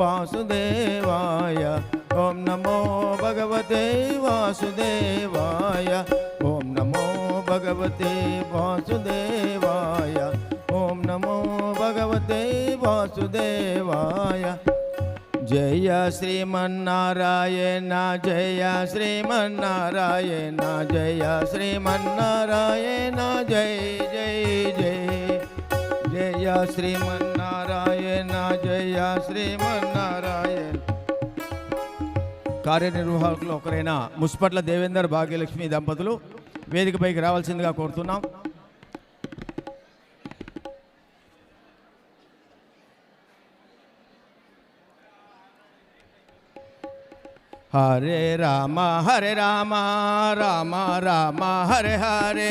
వాసుదేవాయ ఓం నమో భగవతే వాసుదేవాయ ఓం నమో భగవతే వాసుదేవాయ ఓం నమో భగవతే వాసుదేవాయ జయ శ్రీమన్నారాయణ జయ శ్రీమన్నారాయణ జయ శ్రీమన్నారాయణ జయ జయ జయ జయ శ్రీమన్నారాయణ జయ శ్రీమన్నారాయణ. కార్యనిర్వాహకులు ఒకరైన ముస్పట్ల దేవేందర్ భాగ్యలక్ష్మి దంపతులు వేదికపైకి రావాల్సిందిగా కోరుతున్నాం. హరే రామ హరే రామ రామ రామ హరే హరే.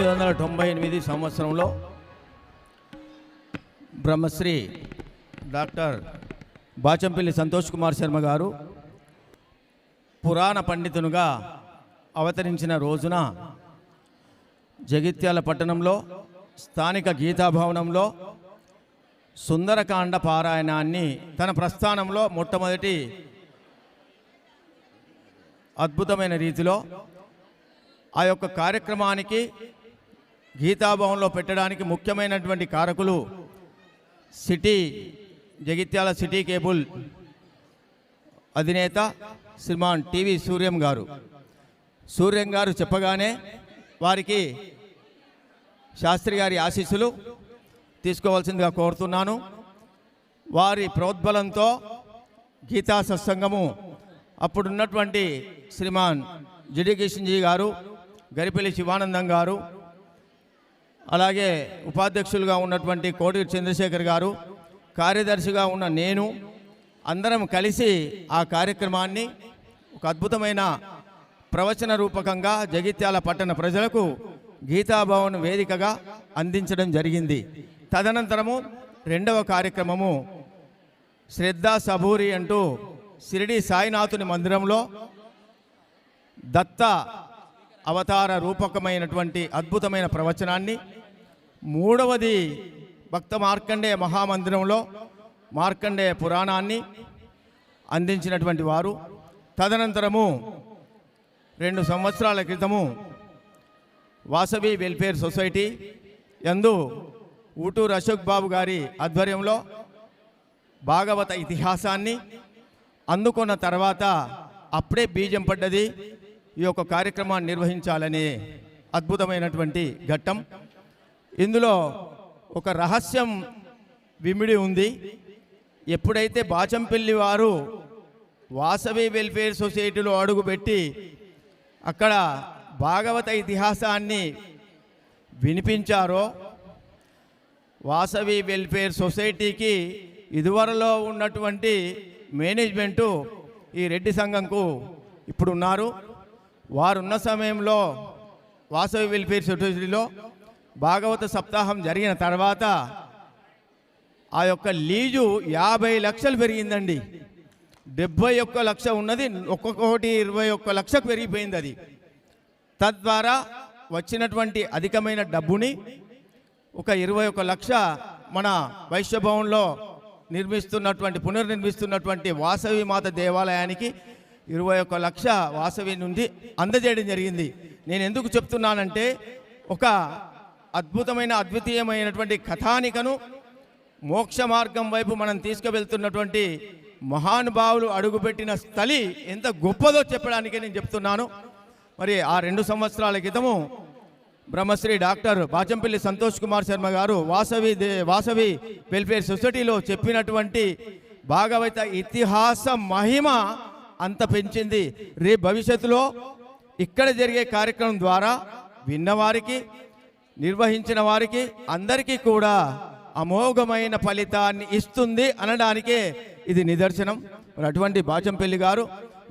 పంతొమ్మిది వందల తొంభై ఎనిమిది సంవత్సరంలో బ్రహ్మశ్రీ డాక్టర్ బాచంపల్లి సంతోష్ కుమార్ శర్మ గారు పురాణ పండితునుగా అవతరించిన రోజున జగిత్యాల పట్టణంలో స్థానిక గీతాభవనంలో సుందరకాండ పారాయణాన్ని తన ప్రస్థానంలో మొట్టమొదటి అద్భుతమైన రీతిలో ఆ యొక్క కార్యక్రమానికి గీతాభవన్లో పెట్టడానికి ముఖ్యమైనటువంటి కారకులు సిటీ జగిత్యాల సిటీ కేబుల్ అధినేత శ్రీమాన్ టీవీ సూర్యం గారు. సూర్యం గారు చెప్పగానే వారికి శాస్త్రి గారి ఆశీస్సులు తీసుకోవాల్సిందిగా కోరుతున్నాను. వారి ప్రోద్బలంతో గీతా సత్సంగము అప్పుడున్నటువంటి శ్రీమాన్ జిడి కిషన్జీ గారు గరిపల్లి శివానందం గారు అలాగే ఉపాధ్యక్షులుగా ఉన్నటువంటి కోటి చంద్రశేఖర్ గారు కార్యదర్శిగా ఉన్న నేను అందరం కలిసి ఆ కార్యక్రమాన్ని ఒక అద్భుతమైన ప్రవచన రూపకంగా జగిత్యాల పట్టణ ప్రజలకు గీతాభవన్ వేదికగా అందించడం జరిగింది. తదనంతరము రెండవ కార్యక్రమము శ్రద్ధా సబూరి అంటూ షిరిడి సాయినాథుని మందిరంలో దత్త అవతార రూపకమైనటువంటి అద్భుతమైన ప్రవచనాన్ని. మూడవది భక్త మార్కండేయ మహామందిరంలో మార్కండేయ పురాణాన్ని అందించినటువంటి వారు. తదనంతరము రెండు సంవత్సరాల క్రితము వాసవి వెల్ఫేర్ సొసైటీ యందు ఊటూరు అశోక్ బాబు గారి ఆధ్వర్యంలో భాగవత ఇతిహాసాన్ని అందుకున్న తర్వాత అప్పుడే బీజం పడ్డది. ఈ యొక్క కార్యక్రమాన్ని నిర్వహించాలనే అద్భుతమైనటువంటి ఘట్టం. ఇందులో ఒక రహస్యం విమిడి ఉంది. ఎప్పుడైతే బాచంపల్లి వారు వాసవి వెల్ఫేర్ సొసైటీలో అడుగుపెట్టి అక్కడ భాగవత ఇతిహాసాన్ని వినిపించారో వాసవి వెల్ఫేర్ సొసైటీకి ఇదివరలో ఉన్నటువంటి మేనేజ్మెంటు ఈ రెడ్డి సంఘంకు ఇప్పుడున్నారు. వారున్న సమయంలో వాసవి వెల్ఫేర్ సొసైటీలో భాగవత సప్తాహం జరిగిన తర్వాత ఆ యొక్క లీజు యాభై లక్షలు పెరిగిందండి. డెబ్బై ఒక్క లక్ష ఉన్నది ఒక్కొక్కటి ఇరవై ఒక్క లక్షకు పెరిగిపోయింది అది. తద్వారా వచ్చినటువంటి అధికమైన డబ్బుని ఒక ఇరవై ఒక లక్ష మన వైశ్యభవన్లో నిర్మిస్తున్నటువంటి పునర్నిర్మిస్తున్నటువంటి వాసవి మాత దేవాలయానికి ఇరవై ఒక లక్ష వాసవి నుండి అందజేయడం జరిగింది. నేను ఎందుకు చెప్తున్నానంటే ఒక అద్భుతమైన అద్వితీయమైనటువంటి కథానికను మోక్ష మార్గం వైపు మనం తీసుకువెళ్తున్నటువంటి మహానుభావులు అడుగుపెట్టిన స్థలి ఎంత గొప్పదో చెప్పడానికే నేను చెప్తున్నాను. మరి ఆ రెండు సంవత్సరాల క్రితము Brahmasri doctor Bachampalli Santosh Kumar Sharma garu Vasavi they Vasavi welfare సొసైటీలో చెప్పినటువంటి భాగవత ఇతిహాస మహిమ అంత పెంచింది. రేపు భవిష్యత్తులో ఇక్కడ జరిగే కార్యక్రమం ద్వారా విన్నవారికి నిర్వహించిన వారికి అందరికీ కూడా అమోఘమైన ఫలితాన్ని ఇస్తుంది అనడానికే ఇది నిదర్శనం. మరి అటువంటి బాచంపల్లి గారు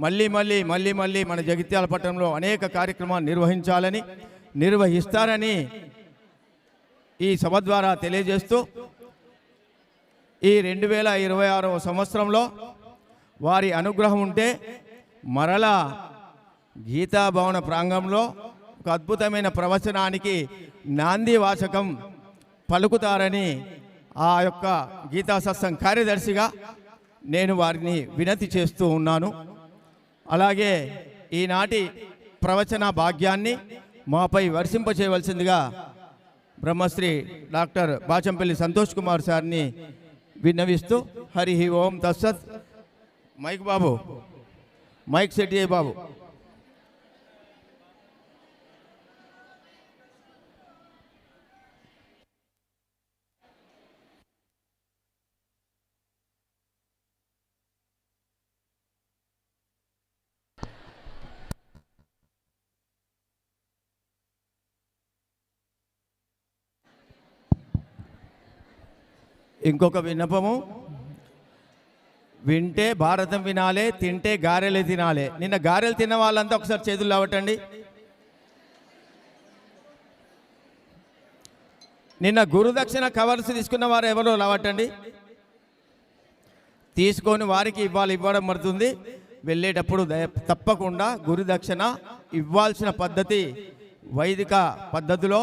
మళ్ళీ మళ్ళీ మళ్ళీ మళ్ళీ మన జగిత్యాల పట్టణంలో అనేక కార్యక్రమాలు నిర్వహించాలని నిర్వహిస్తారని ఈ సభ ద్వారా తెలియజేస్తూ ఈ రెండు వేల ఇరవై ఆరవ సంవత్సరంలో వారి అనుగ్రహం ఉంటే మరలా గీతాభవన ప్రాంగంలో ఒక అద్భుతమైన ప్రవచనానికి నాంది వాచకం పలుకుతారని ఆ యొక్క గీతాసత్సం కార్యదర్శిగా నేను వారిని వినతి చేస్తూ ఉన్నాను. అలాగే ఈనాటి ప్రవచన భాగ్యాన్ని మాపై వర్షింపచేయవలసిందిగా బ్రహ్మశ్రీ డాక్టర్ బాచంపల్లి సంతోష్ కుమార్ సార్ని విన్నవిస్తూ హరి ఓం తస్సత్ మైక్ బాబు మైక్ సెట్ చేయి బాబు ఇంకొక విన్నపము వింటే భారతం వినాలే తింటే గారెలు తినాలే. నిన్న గారెలు తిన్న వాళ్ళంతా ఒకసారి చేతులు లేవటండి. నిన్న గురుదక్షిణ కవర్స్ తీసుకున్న వారు ఎవరో లేవటండి. తీసుకొని వారికి ఇవ్వాలి ఇవ్వడం పడుతుంది వెళ్ళేటప్పుడు తప్పకుండా గురుదక్షిణ ఇవ్వాల్సిన పద్ధతి వైదిక పద్ధతిలో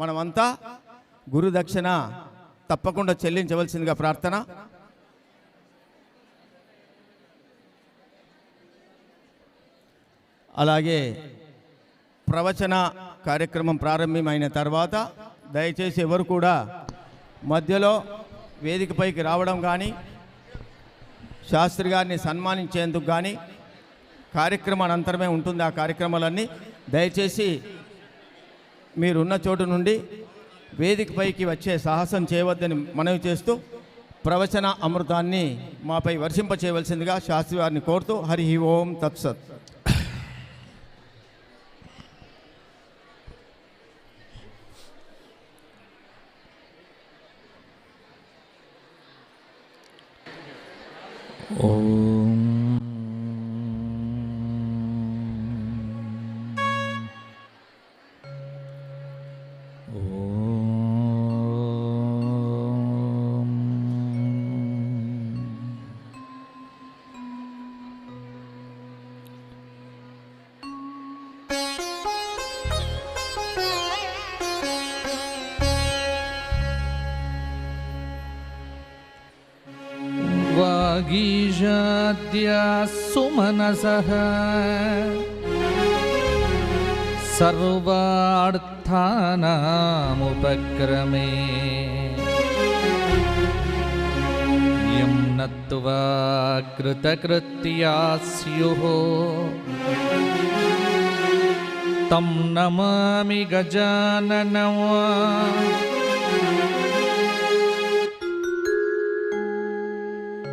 మనమంతా గురుదక్షిణ తప్పకుండా చెల్లించవలసిందిగా ప్రార్థన. అలాగే ప్రవచన కార్యక్రమం ప్రారంభమైన తర్వాత దయచేసి ఎవరు కూడా మధ్యలో వేదికపైకి రావడం కానీ శాస్త్రి గారిని సన్మానించేందుకు కానీ కార్యక్రమం అనంతరమే ఉంటుంది. ఆ కార్యక్రమాలన్నీ దయచేసి మీరున్న చోటు నుండి వేదికపైకి వచ్చే సాహసం చేయవద్దని మనవి చేస్తూ ప్రవచన అమృతాన్ని మాపై వర్షింపచేయవలసిందిగా శాస్త్రి వారిని కోరుతూ హరి ఓం తత్సత్. वागीशाद्या सुमनसः सर्वार्थानामुपक्रमे। यं नत्वा कृतकृत्या स्युः तं नमामि गजाननम्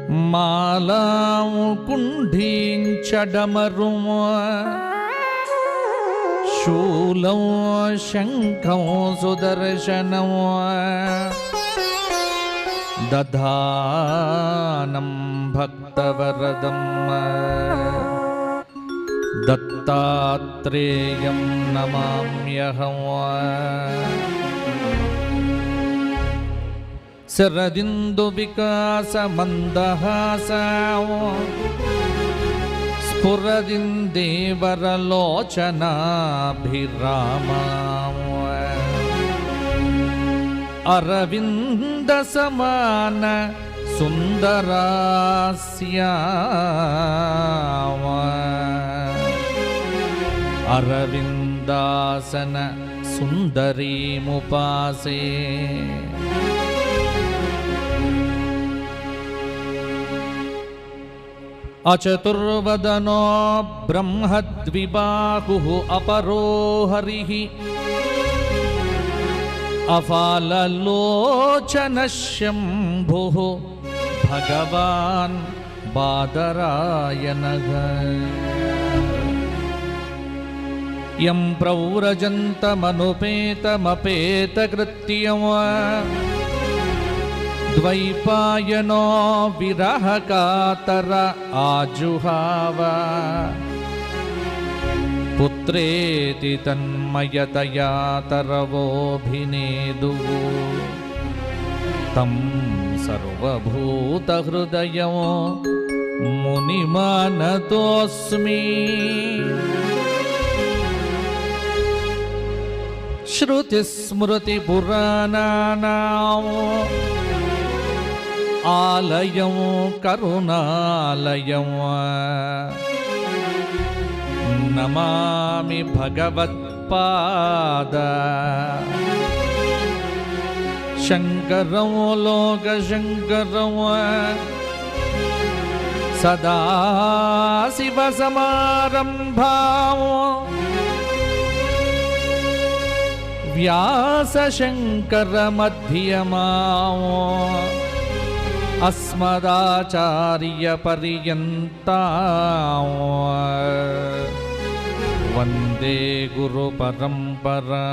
मालां कुण्ठीं षडमरुं शूलं शङ्खं सुदर्शनं दधानं भक्तवरदं दत्तात्रेयं नमाम्यहं शरदिन्दुविकासमन्दहास स्फुरदिन्देवरलोचनाभिरामा अरविन्दसमान सुन्दरास्या अरविन्दासन सुन्दरीमुपासे अचतुर्वदनो ब्रह्मद्विबाहुः अपरो हरिः अफाललोचनशम्भुः भगवान् बादरायणः यं प्रौरजन्तमनुपेतमपेतकृत्यं द्वैपायनो विरहकातर आजुहाव पुत्रेति तन्मयतया तरवोऽभिनेदुः तं सर्वभूतहृदयो मुनिमानतोऽस्मि श्रुतिस्मृतिपुराणानाम् ఆలయం కరుణాలయం. నమామి భగవత్పాద శంకరం లోక శంకరం. సదా శివ సమారంభాం వ్యాస శంకర మధ్యమాం अस्मदाचार्यपर्यन्ता वन्दे गुरुपरम्परा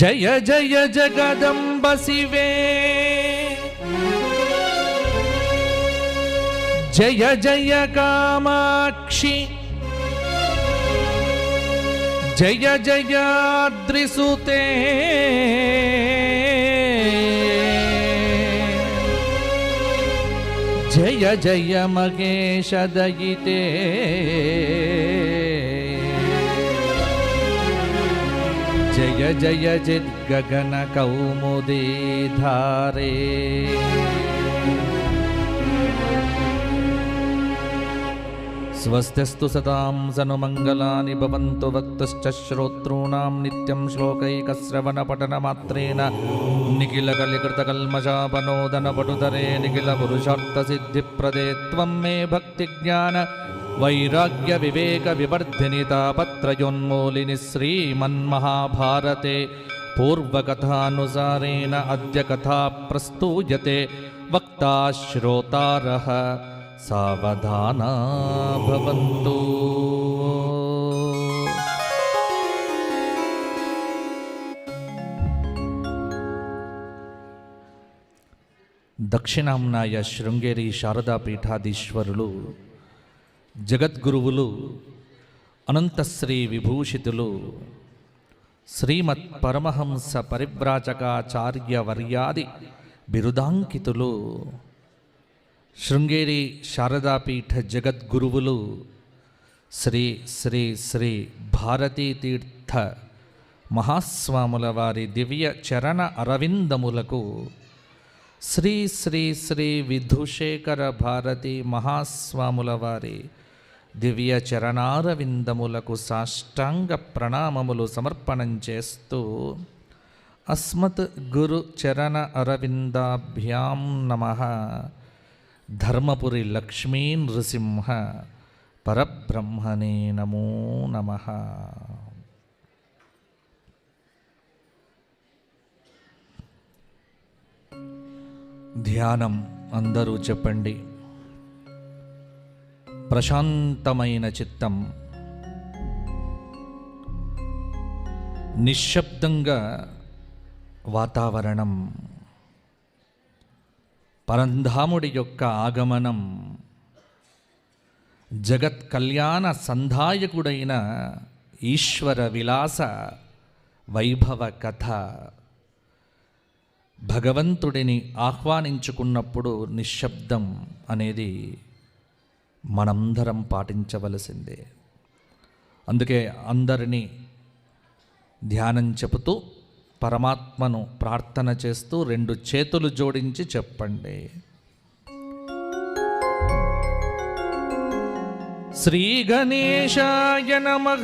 जय जय जगदम्ब शिवे जय जय कामाक्षि జయ జయాద్రిసుతే జయ జయ మగేశ దయితే. జయ జయ జిద్గగన కౌముదీ ధారే स्वस्त्यस्तु सतां सनुमङ्गलानि भवन्तु वक्तश्च श्रोतॄणां नित्यं श्लोकैकश्रवणपठनमात्रेण निखिलकलिकृतकल्मषापनोदनपटुतरे निखिलपुरुषार्थसिद्धिप्रदे त्वं मे भक्तिज्ञान वैराग्यविवेकविवर्धिनि तापत्रयोन्मूलिनि श्रीमन्महाभारते पूर्वकथानुसारेण अद्य कथा प्रस्तूयते वक्ता श्रोतारः सावधाना भवन्तु దక్షిణాంనాయ శృంగేరి శారదా పీఠాధీశ్వరులు జగద్గురువులు అనంతశ్రీ విభూషితులు శ్రీమత్ పరమహంస పరివ్రాజకాచార్య వర్యాది బిరుదాంకితులు శృంగేరి శారదాపీఠ జగద్గురువులు శ్రీ శ్రీ శ్రీ భారతీ తీర్థ మహాస్వాముల వారి దివ్య చరణ అరవిందములకు శ్రీ శ్రీ శ్రీ విధుశేఖర భారతి మహాస్వాముల వారి దివ్య చరణారవిందములకు సాష్టాంగ ప్రణామములు సమర్పణం చేస్తూ అస్మత్ గురు చరణ అరవిందాభ్యాం నమ. ధర్మపురి లక్ష్మీ నృసింహ పరబ్రహ్మణే నమో నమ. ధ్యానం అందరూ చెప్పండి. ప్రశాంతమైన చిత్తం. నిశ్శబ్దంగా వాతావరణం. పరంధాముడి యొక్క ఆగమనం. జగత్ కళ్యాణ సంధాయకుడైన ఈశ్వర విలాస వైభవ కథ. భగవంతుడిని ఆహ్వానించుకున్నప్పుడు నిశ్శబ్దం అనేది మనందరం పాటించవలసిందే. అందుకే అందరినీ ధ్యానం చెబుతూ పరమాత్మను ప్రార్థన చేస్తూ రెండు చేతులు జోడించి చెప్పండి. శ్రీ గణేశాయ నమ.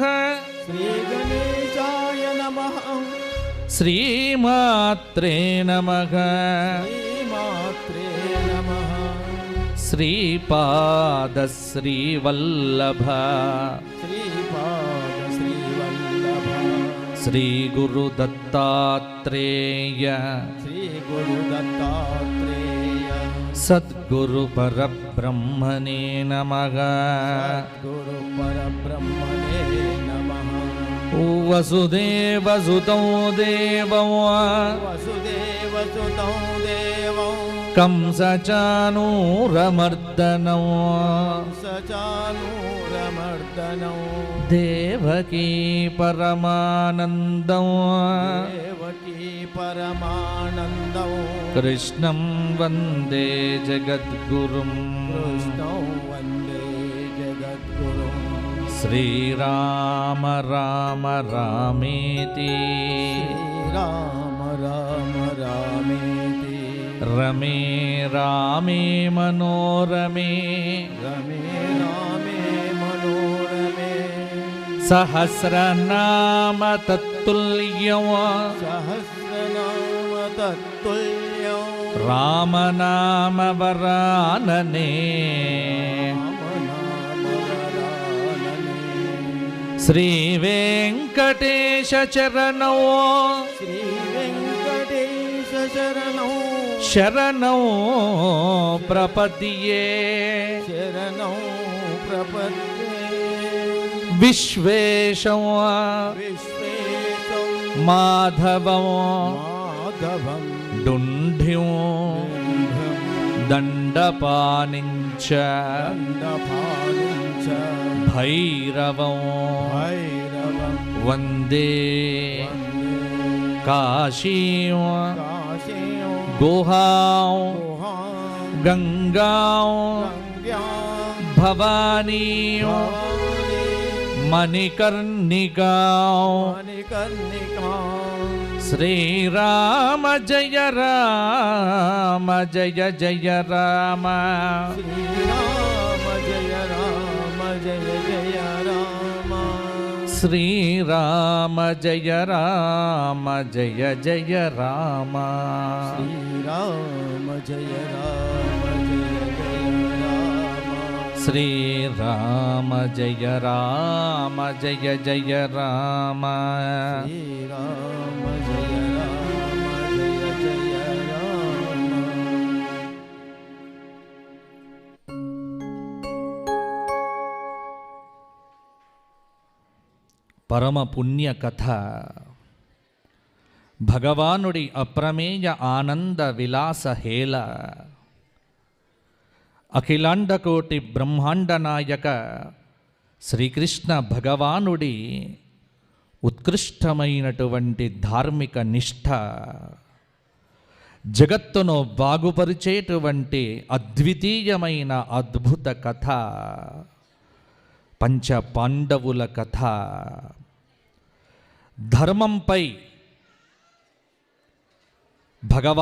శ్రీ గణేశాయ నమ. శ్రీమాత్రే నమ. శ్రీమాత్రే నమ. శ్రీపాద శ్రీవల్లభ. శ్రీవల్లభ श्रीगुरुदत्तात्रेय। श्रीगुरुदत्तात्रेय। सद्गुरुपरब्रह्मणे नमः। गुरुपरब्रह्मणे नमः। वसुदेवसुतौ वसुदेव सुतौ देवौ। वसुदेव सुतौ देवौ। कं सचानोरमर्दनौ देवकी परमानन्दौ देवकी परमानन्दौ कृष्णं वन्दे जगद्गुरुं कृष्णौ वन्दे जगद्गुरुं श्रीराम राम रामेति। राम राम रामेति। रमे रामे मनोरमे। रमे राम సహస్రనామ తత్తుల్యం సహస్రనామ తత్తుల్యం రామనామ వరాననే శ్రీ వెంకటేశ చరణో శ్రీ వెంకటేశ శరణం శరణో ప్రపదియే శరణం ప్రపద్యే విశ్వేశం మాధవం. మాధవం. డుంఢ్యం దండపానించ. దండపాలం చ భైరవం. భైరవం. వందే. కాశీం. కాశీం. గుహాం. గంగాం. భవానీం. శ్రీరామ జయ రామ జయ జయ రామ శ్రీరామ జయ రామ జయ జయ రామ శ్రీరామ జయ రామ జయ జయ రామ శ్రీరామ జయ రామ జయ జయ రామ శ్రీరామ జయ రామ జయ జయ రామ శ్రీరామ జయ రామ జయ జయ రామ పరమ పుణ్య కథ భగవానుడి అప్రమేయ ఆనంద విలాస హేళ అఖిలాండకోటి బ్రహ్మాండ నాయక శ్రీకృష్ణ భగవానుడి ఉత్కృష్టమైనటువంటి ధార్మిక నిష్ఠ జగత్తును బాగుపరిచేటువంటి అద్వితీయమైన అద్భుత కథ పంచ పాండవుల కథ. ధర్మంపై భగవా